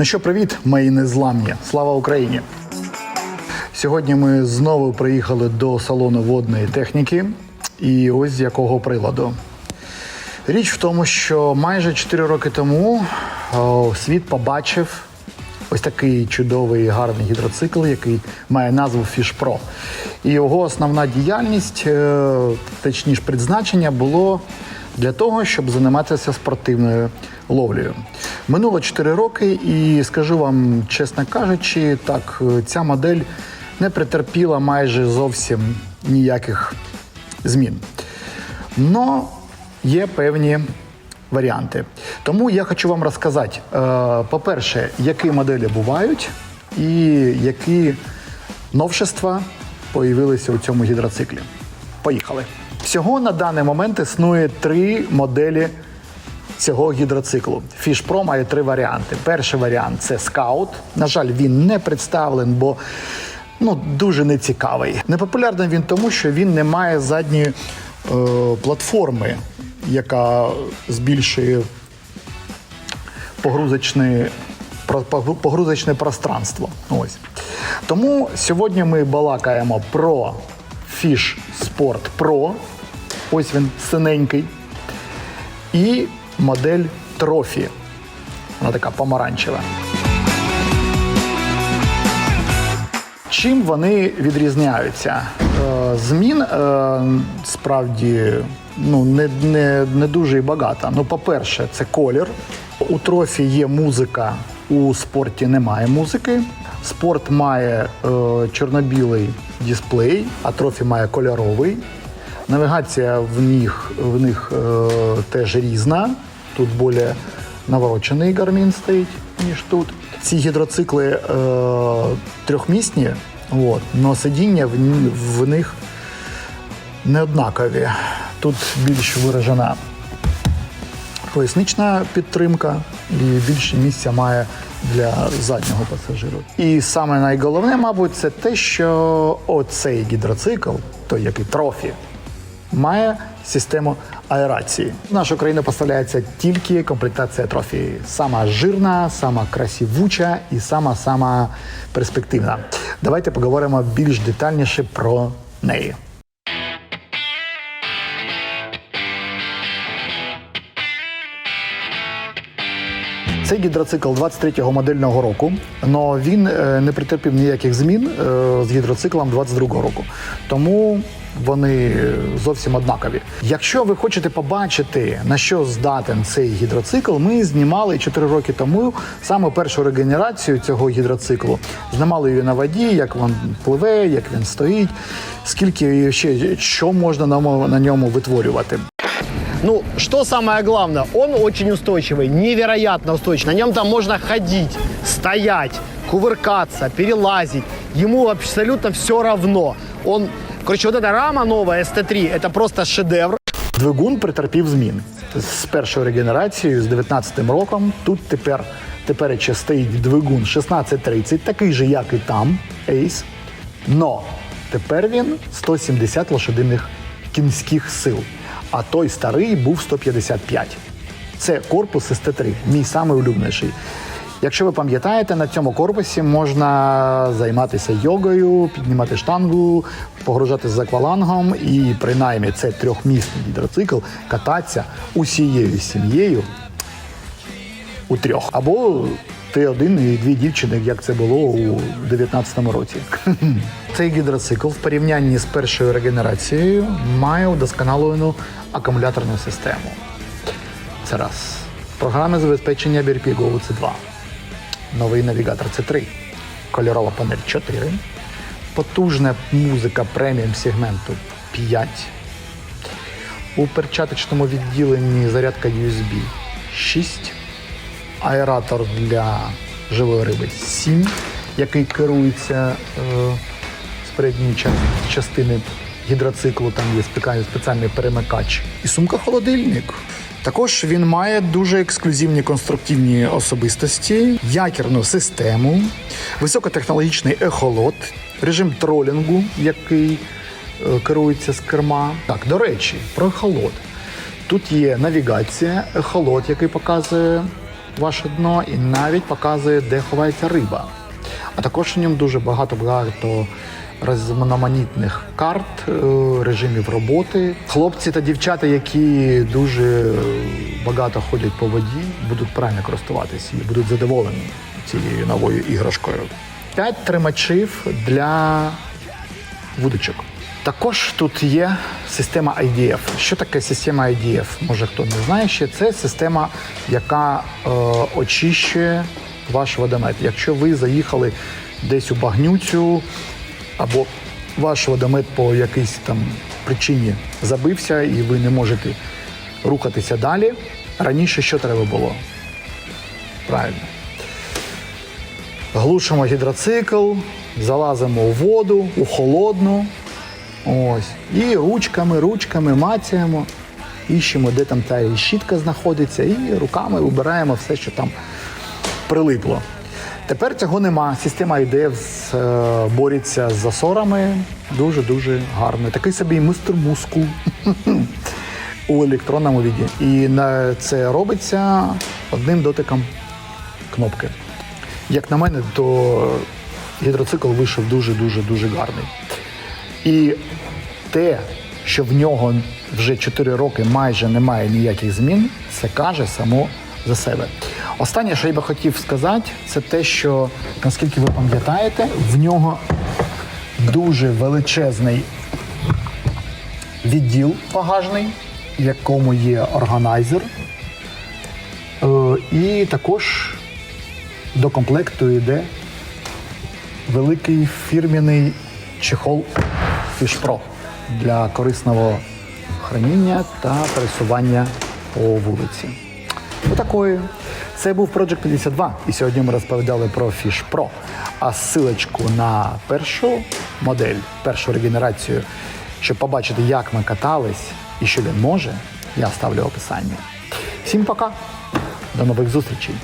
Ну що, привіт, мої незламні! Слава Україні! Сьогодні ми знову приїхали до салону водної техніки. І ось з якого приладу. Річ в тому, що майже 4 роки тому світ побачив ось такий чудовий гарний гідроцикл, який має назву Pro. І його основна діяльність, е, точніше призначення, було для того, щоб займатися спортивною ловлею. Минуло 4 роки, і скажу вам, чесно кажучи, так, е, ця модель не претерпіла майже зовсім ніяких змін. Но є певні варіанти. Тому я хочу вам розказати, е, по-перше, які моделі бувають і які новшества появилися у цьому гідроциклі. Поїхали. Всього на даний момент існує три моделі цього гідроциклу. Pro має три варіанти. Перший варіант це Scout. На жаль, він не представлений, бо ну, дуже нецікавий. Непопулярний він тому, що він не має задньої е, платформи, яка збільшує погрузочне, погрузочне пространство. Ось. Тому сьогодні ми балакаємо про Fish Sport Pro. Ось він синенький. І модель Trophy. Вона така помаранчева. Чим вони відрізняються? Е, Змін е, справді ну, не, не, не дуже і багато. Ну, по-перше, це колір. У трофі є музика, у спорті немає музики. Спорт має е, чорно-білий дисплей, а трофі має кольоровий. Навігація в них, в них е, теж різна. Тут більш наворочений гармін стоїть, ніж тут. Ці гідроцикли е, трьохмісні, от, але сидіння в, в них не однакові. Тут більш виражена пояснична підтримка і більше місця має для заднього пасажиру. І саме найголовне, мабуть, це те, що оцей гідроцикл, той який трофі, має систему аерації. В нашу країну поставляється тільки комплектація трофії. Сама жирна, сама красивуча і сама сама перспективна. Давайте поговоримо більш детальніше про неї. Це гідроцикл 23-го модельного року, але він е, не претерпів ніяких змін е, з гідроциклом 22-го року. Тому вони зовсім однакові. Якщо ви хочете побачити, на що здатен цей гідроцикл, ми знімали 4 роки тому саме першу регенерацію цього гідроциклу. Знімали її на воді, як він пливе, як він стоїть, скільки ще що можна на на ньому витворювати. Ну, что самое главное, он очень устойчивый, невероятно устойчивый. На нем там можно ходить, стоять, кувыркаться, перелазить. Ему абсолютно все равно. Он, короче, вот эта рама новая ST3, это просто шедевр. Двигун претерпів змін з першою регенерацією з 19-м роком. Тут тепер тепер ще стоїть двигун 1630, такий же, як і там, Ace. Но тепер він 170 лошадиних кінських сил, А той старий був 155. Це корпус СТ3, мій самий улюбленіший. Якщо ви пам'ятаєте, на цьому корпусі можна займатися йогою, піднімати штангу, погружатися з аквалангом і принаймні це трьохмісний гідроцикл кататися усією сім'єю у трьох. Або ти один і дві дівчини, як це було у 19-му році. Цей гідроцикл в порівнянні з першою регенерацією має удосконалену акумуляторну систему. Це раз. Програми забезпечення Go це 2. Новий навігатор це 3. Кольорова панель 4. Потужна музика преміум сегменту 5. У перчаточному відділенні зарядка USB 6. Аератор для живої риби 7, який керується е, з передньої частини гідроциклу, там є спеціальний, перемикач. І сумка-холодильник. Також він має дуже ексклюзивні конструктивні особистості, якірну систему, високотехнологічний ехолот, режим тролінгу, який е, керується з керма. Так, до речі, про ехолот. Тут є навігація, ехолот, який показує ваше дно і навіть показує, де ховається риба. А також у ньому дуже багато багато різноманітних карт, е, режимів роботи. Хлопці та дівчата, які дуже багато ходять по воді, будуть правильно користуватися і будуть задоволені цією новою іграшкою. П'ять тримачів для вудочок. Також тут є система IDF. Що таке система IDF? Може хто не знає ще, це система, яка е, очищує ваш водомет. Якщо ви заїхали десь у багнюцю, або ваш водомет по якійсь там причині забився, і ви не можете рухатися далі. Раніше що треба було? Правильно глушимо гідроцикл, залазимо у воду, у холодну. Ось. І ручками, ручками мацаємо, іщемо, де там та щітка знаходиться, і руками вибираємо все, що там прилипло. Тепер цього нема. Система IDF е, бореться з засорами дуже-дуже гарно. Такий собі мистер мускул у електронному віді. І це робиться одним дотиком кнопки. Як на мене, то гідроцикл вийшов дуже-дуже дуже гарний. І те, що в нього вже 4 роки майже немає ніяких змін, це каже само за себе. Останнє, що я би хотів сказати, це те, що, наскільки ви пам'ятаєте, в нього дуже величезний відділ багажний, в якому є органайзер. Е, І також до комплекту йде великий фірмяний чехол Pro для корисного храніння та пересування по вулиці. Отакої. Це був Project 52, і сьогодні ми розповідали про Fish Pro. А ссылочку на першу модель, першу регенерацію, щоб побачити, як ми катались і що він може, я ставлю в описанні. Всім пока, до нових зустрічей!